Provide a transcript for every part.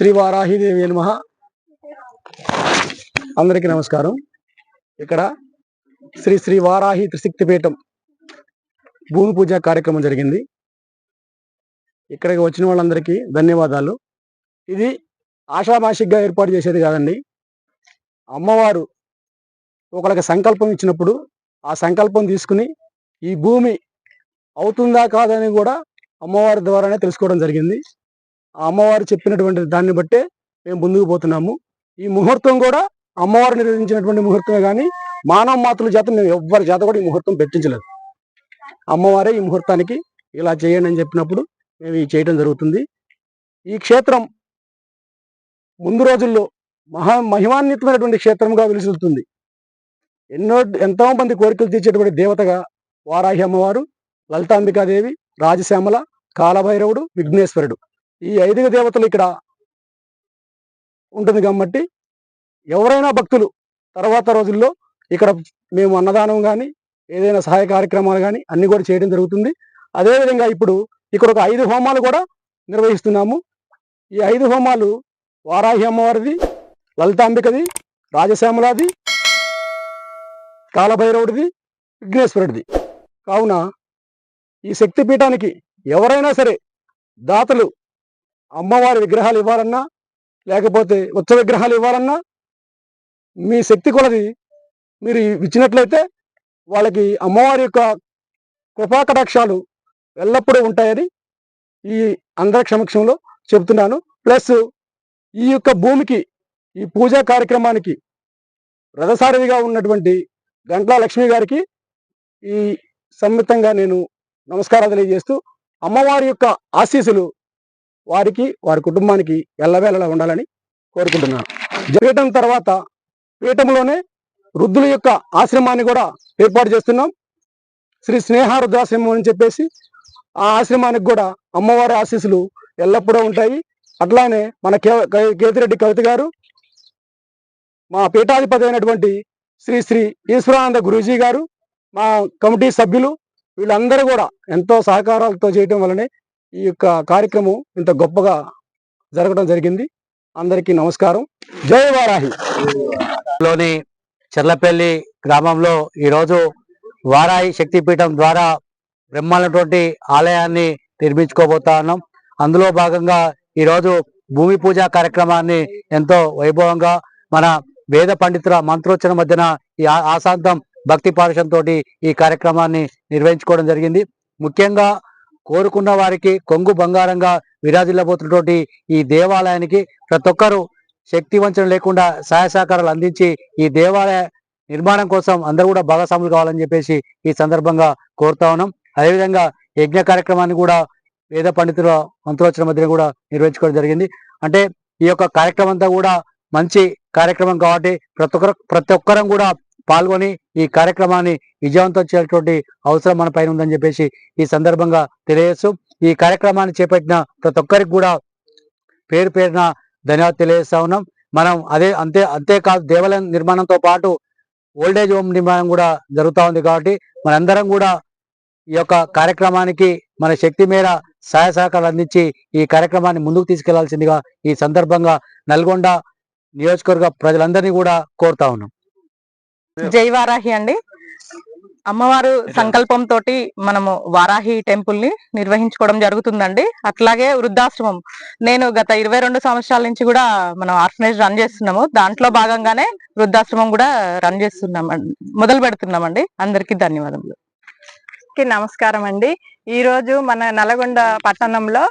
శ్రీ వారాహిదేవి నమ. అందరికీ నమస్కారం. ఇక్కడ శ్రీ శ్రీ వారాహి త్రిశక్తిపీఠం భూమి పూజ కార్యక్రమం జరిగింది. ఇక్కడికి వచ్చిన వాళ్ళందరికీ ధన్యవాదాలు. ఇది ఆషామాషిగ్గా ఏర్పాటు చేసేది కాదండి. అమ్మవారు ఒకళ్ళకి సంకల్పం ఇచ్చినప్పుడు ఆ సంకల్పం తీసుకుని ఈ భూమి అవుతుందా కాదని కూడా అమ్మవారి ద్వారానే తెలుసుకోవడం జరిగింది. అమ్మవారు చెప్పినటువంటి దాన్ని బట్టే మేము ముందుకు పోతున్నాము. ఈ ముహూర్తం కూడా అమ్మవారు నిర్వహించినటువంటి ముహూర్తమే కానీ మానవ మాతృల చేత మేము ఎవ్వరి చేత కూడా ఈ ముహూర్తం పెట్టించలేదు. అమ్మవారే ఈ ముహూర్తానికి ఇలా చేయండి అని చెప్పినప్పుడు మేము ఈ చేయడం జరుగుతుంది. ఈ క్షేత్రం ముందు రోజుల్లో మహా మహిమాన్వితమైనటువంటి క్షేత్రంగా వెలుసుతుంది ఎన్నో ఎంతో మంది కోరికలు తీర్చేటువంటి దేవతగా వారాహి అమ్మవారు లలితాంబికాదేవి రాజశ్యామల కాలభైరవుడు విఘ్నేశ్వరుడు. ఈ ఐదుగు దేవతలు ఇక్కడ ఉంటుంది కాబట్టి ఎవరైనా భక్తులు తర్వాత రోజుల్లో ఇక్కడ మేము అన్నదానం కానీ ఏదైనా సహాయ కార్యక్రమాలు కానీ అన్నీ కూడా చేయడం జరుగుతుంది. అదేవిధంగా ఇప్పుడు ఇక్కడ ఒక ఐదు హోమాలు కూడా నిర్వహిస్తున్నాము. ఈ ఐదు హోమాలు వారాహి అమ్మవారిది లలితాంబికది రాజశ్యామలాది కాలభైరవుడిది విఘ్నేశ్వరుడిది. కావున ఈ శక్తి పీఠానికి ఎవరైనా సరే దాతలు అమ్మవారి విగ్రహాలు ఇవ్వాలన్నా లేకపోతే ఉత్సవ విగ్రహాలు ఇవ్వాలన్నా మీ శక్తి కొలది మీరు ఇచ్చినట్లయితే వాళ్ళకి అమ్మవారి యొక్క కృపాకటాక్షాలు ఎల్లప్పుడూ ఉంటాయని ఈ అందరి సమక్షంలో చెబుతున్నాను. ప్లస్ ఈ యొక్క భూమికి ఈ పూజా కార్యక్రమానికి రథసారథిగా ఉన్నటువంటి గంట్ల లక్ష్మి గారికి ఈ సమ్మితంగా నేను నమస్కారాలు తెలియజేస్తూ అమ్మవారి యొక్క ఆశీస్సులు వారికి వారి కుటుంబానికి ఎల్లవేళలా ఉండాలని కోరుకుంటున్నాను. జరగటం తర్వాత పీఠంలోనే వృద్ధుల యొక్క ఆశ్రమాన్ని కూడా ఏర్పాటు చేస్తున్నాం. శ్రీ స్నేహ వృద్ధాశ్రమం అని చెప్పేసి ఆ ఆశ్రమానికి కూడా అమ్మవారి ఆశీస్సులు ఎల్లప్పుడూ ఉంటాయి. అట్లానే మన కే కేతిరెడ్డి కవిత గారు మా పీఠాధిపతి అయినటువంటి శ్రీ శ్రీ ఈశ్వరానంద గురూజీ గారు మా కమిటీ సభ్యులు వీళ్ళందరూ కూడా ఎంతో సహకారాలతో చేయటం వల్లనే ఈ యొక్క కార్యక్రమం ఇంత గొప్పగా జరగడం జరిగింది. అందరికీ నమస్కారం. జై వారాహి. లోని చెర్లపల్లి గ్రామంలో ఈరోజు వారాయి శక్తిపీఠం ద్వారా బ్రహ్మాండటువంటి ఆలయాన్ని నిర్మించుకోబోతా ఉన్నాం. అందులో భాగంగా ఈరోజు భూమి పూజ కార్యక్రమాన్ని ఎంతో వైభవంగా మన వేద పండితుల మంత్రోచ్చరణ మధ్యన ఈ ఆశాంతం భక్తి పారుషంతో ఈ కార్యక్రమాన్ని నిర్వహించుకోవడం జరిగింది. ముఖ్యంగా కోరుకున్న వారికి కొంగు బంగారంగా విరాజిల్లబోతున్నటువంటి ఈ దేవాలయానికి ప్రతి ఒక్కరూ శక్తి వంచన లేకుండా సహాయ సహకారాలు అందించి ఈ దేవాలయ నిర్మాణం కోసం అందరూ కూడా భాగస్వాములు కావాలని చెప్పేసి ఈ సందర్భంగా కోరుతా ఉన్నాం. అదేవిధంగా యజ్ఞ కార్యక్రమాన్ని కూడా వేద పండితుల మంత్రోచన మధ్యన కూడా నిర్వహించుకోవడం జరిగింది. అంటే ఈ యొక్క కార్యక్రమం అంతా కూడా మంచి కార్యక్రమం కాబట్టి ప్రతి ఒక్కరు ప్రతి ఒక్కరం కూడా పాల్గొని ఈ కార్యక్రమాన్ని విజయవంతం చేయాల్సినటువంటి అవసరం మన పైన ఉందని చెప్పేసి ఈ సందర్భంగా తెలియజేస్తూ ఈ కార్యక్రమాన్ని చేపట్టిన ప్రతి ఒక్కరికి కూడా పేరు పేరున ధన్యవాదాలు తెలియజేస్తా ఉన్నాం. మనం అదే అంతే అంతేకాదు దేవాలయం నిర్మాణంతో పాటు ఓల్డేజ్ హోమ్ నిర్మాణం కూడా జరుగుతూ ఉంది కాబట్టి మనందరం కూడా ఈ యొక్క కార్యక్రమానికి మన శక్తి మేర సహాయ సహకారాలు అందించి ఈ కార్యక్రమాన్ని ముందుకు తీసుకెళ్ళాల్సిందిగా ఈ సందర్భంగా నల్గొండ నియోజకవర్గ ప్రజలందరినీ కూడా కోరుతా ఉన్నాం. జై వారాహి అండి. అమ్మవారు సంకల్పంతో మనము వారాహి టెంపుల్ని నిర్వహించుకోవడం జరుగుతుందండి. అట్లాగే వృద్ధాశ్రమం. నేను గత ఇరవై రెండు సంవత్సరాల నుంచి కూడా మనం ఆర్ఫనేజ్ రన్ చేస్తున్నాము. దాంట్లో భాగంగానే వృద్ధాశ్రమం కూడా రన్ చేస్తున్నామండి మొదలు పెడుతున్నామండి. అందరికీ ధన్యవాదములు. కి నమస్కారం అండి ఈ రోజు మన నల్గొండ పట్టణంలో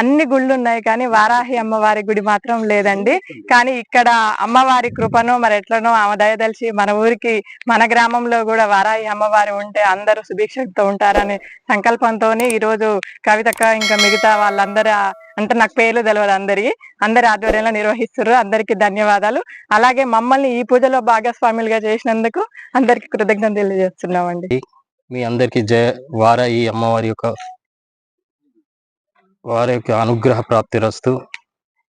అన్ని గుళ్ళు ఉన్నాయి కానీ వారాహి అమ్మవారి గుడి మాత్రం లేదండి. కానీ ఇక్కడ అమ్మవారి కృపను మరి ఎట్లనో ఆమె దయదలిచి మన ఊరికి మన గ్రామంలో కూడా వారాహి అమ్మవారి ఉంటే అందరూ సుభిక్షతో ఉంటారనే సంకల్పంతో ఈ రోజు కవితక్క ఇంకా మిగతా వాళ్ళందరూ అంటే నాకు పేర్లు తెలియదు అందరి అందరి ఆధ్వర్యంలో నిర్వహిస్తున్నారు అందరికీ ధన్యవాదాలు. అలాగే మమ్మల్ని ఈ పూజలో భాగస్వాములుగా చేసినందుకు అందరికీ కృతజ్ఞతలు తెలియజేస్తున్నామండి. మీ అందరికి జయ వారాయి అమ్మవారి యొక్క వారి యొక్క అనుగ్రహ ప్రాప్తిరస్తు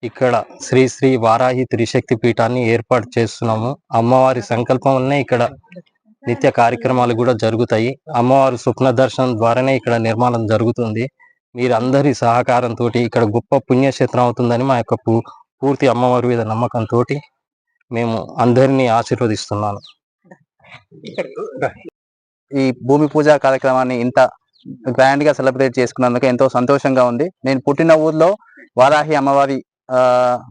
ఇక్కడ శ్రీ శ్రీ వారాహి త్రిశక్తి పీఠాన్ని ఏర్పాటు చేస్తున్నాము. అమ్మవారి సంకల్పం వల్లనే ఇక్కడ నిత్య కార్యక్రమాలు కూడా జరుగుతాయి. అమ్మవారి స్వప్న దర్శనం ద్వారానే ఇక్కడ నిర్మాణం జరుగుతుంది. మీరందరి సహకారంతో ఇక్కడ గొప్ప పుణ్యక్షేత్రం అవుతుందని మా యొక్క పూర్తి అమ్మవారి మీద నమ్మకంతో మేము అందరినీ ఆశీర్వదిస్తున్నాను. ఈ భూమి పూజ కార్యక్రమాన్ని ఇంత గ్రాండ్గా సెలబ్రేట్ చేసుకున్నందుకు ఎంతో సంతోషంగా ఉంది. నేను పుట్టిన ఊర్లో వారాహి అమ్మవారి ఆ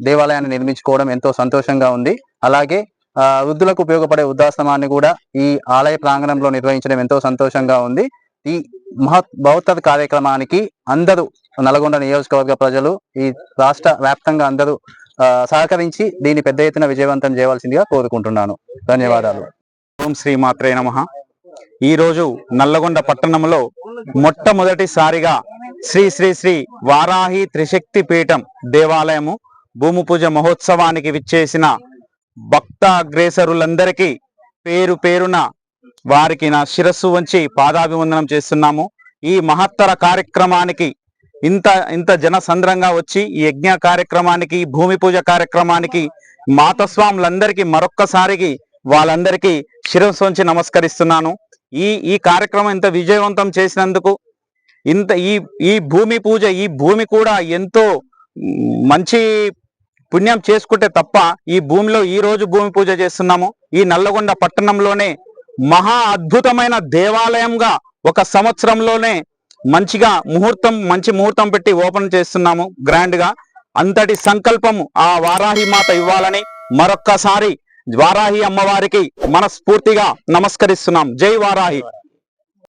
దేవాలయాన్ని నిర్మించుకోవడం ఎంతో సంతోషంగా ఉంది. అలాగే ఆ వృద్ధులకు ఉపయోగపడే వృద్ధాశ్రమాన్ని కూడా ఈ ఆలయ ప్రాంగణంలో నిర్వహించడం ఎంతో సంతోషంగా ఉంది. ఈ మహత్ బౌద్ధ కార్యక్రమానికి అందరూ నల్గొండ నియోజకవర్గ ప్రజలు ఈ రాష్ట్ర వ్యాప్తంగా అందరూ ఆ, సహకరించి దీన్ని పెద్ద ఎత్తున విజయవంతం చేయవలసిందిగా కోరుకుంటున్నాను. ధన్యవాదాలు. ఓం శ్రీ మాత్రే నమ. ఈ రోజు నల్లగొండ పట్టణంలో మొట్టమొదటిసారిగా శ్రీ శ్రీ శ్రీ వారాహి త్రిశక్తి పీఠం దేవాలయము భూమి పూజ మహోత్సవానికి విచ్చేసిన భక్త అగ్రేసరులందరికీ పేరు పేరున వారికి నా శిరస్సు వంచి పాదాభివందనం చేస్తున్నాము. ఈ మహత్తర కార్యక్రమానికి ఇంత ఇంత జనసంద్రంగా వచ్చి ఈ యజ్ఞ కార్యక్రమానికి భూమి పూజ కార్యక్రమానికి మాతస్వాములందరికీ మరొక్కసారికి వాళ్ళందరికీ శిరస్సు వంచి నమస్కరిస్తున్నాను. ఈ ఈ కార్యక్రమం ఇంత విజయవంతం చేసినందుకు ఇంత ఈ ఈ భూమి పూజ ఈ భూమి కూడా ఎంతో మంచి పుణ్యం చేసుకుంటే తప్ప ఈ భూమిలో ఈ రోజు భూమి పూజ చేస్తున్నాము. ఈ నల్లగొండ పట్టణంలోనే మహా అద్భుతమైన దేవాలయంగా ఒక సంవత్సరంలోనే మంచిగా ముహూర్తం మంచి ముహూర్తం పెట్టి ఓపెన్ చేస్తున్నాము గ్రాండ్గా. అంతటి సంకల్పము ఆ వారాహి మాత ఇవ్వాలని మరొక్కసారి వారాహి అమ్మవారికి మనస్ఫూర్తిగా నమస్కరిస్తున్నాం. జై వారాహి